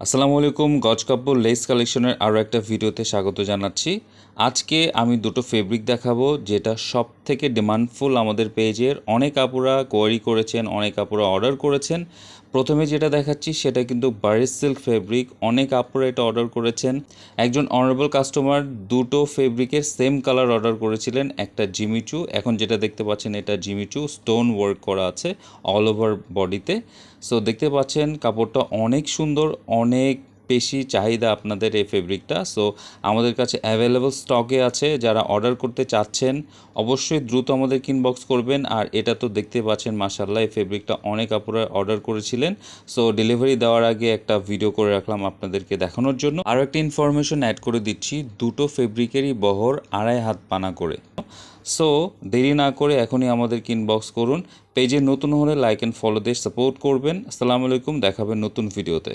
আসসালামু আলাইকুম, গজ কাপড় লেস কালেকশনের আরও একটা ভিডিওতে স্বাগত জানাচ্ছি। আজকে আমি দুটো ফেব্রিক দেখাবো, যেটা সব থেকে ডিমান্ডফুল আমাদের পেজের অনেক আপুরা কোয়ারি করেছেন, অনেক আপুরা অর্ডার করেছেন। প্রথমে যেটা দেখাচ্ছি সেটা কিন্তু বারিস সিল্ক ফেব্রিক অনেক আপুরা এটা অর্ডার করেছেন। একজন অনারেবল কাস্টমার দুটো ফেব্রিকের সেম কালার অর্ডার করেছিলেন, একটা জিমিচু এখন যেটা দেখতে পাচ্ছেন এটা জিমিচু স্টোন ওয়ার্ক করা আছে অল ওভার বডিতে সো দেখতে পাচ্ছেন কাপড়টা অনেক সুন্দর, অনেক বেশি চাহিদা আপনাদের এই ফেব্রিকটা সো আমাদের কাছে অ্যাভেলেবল স্টকে আছে। যারা অর্ডার করতে চাচ্ছেন, অবশ্যই দ্রুত আমাদের ইনবক্স করবেন। আর এটা তো দেখতে পাচ্ছেন মাসাল্লাহ এই ফেব্রিকটা অনেক আপুরা অর্ডার করেছিলেন। সো ডেলিভারি দেওয়ার আগে একটা ভিডিও করে রাখলাম আপনাদেরকে দেখানোর জন্য। আরও একটা ইনফরমেশন অ্যাড করে দিচ্ছি, দুটো ফেব্রিকেরই বহর আড়াই হাত পানা করে। সো দেরি না করে এখনই আমাদের ইনবক্স করুন। পেজে নতুন হলে লাইক অ্যান্ড ফলো দিয়ে সাপোর্ট করবেন। আসসালামু আলাইকুম দেখাবেন নতুন ভিডিওতে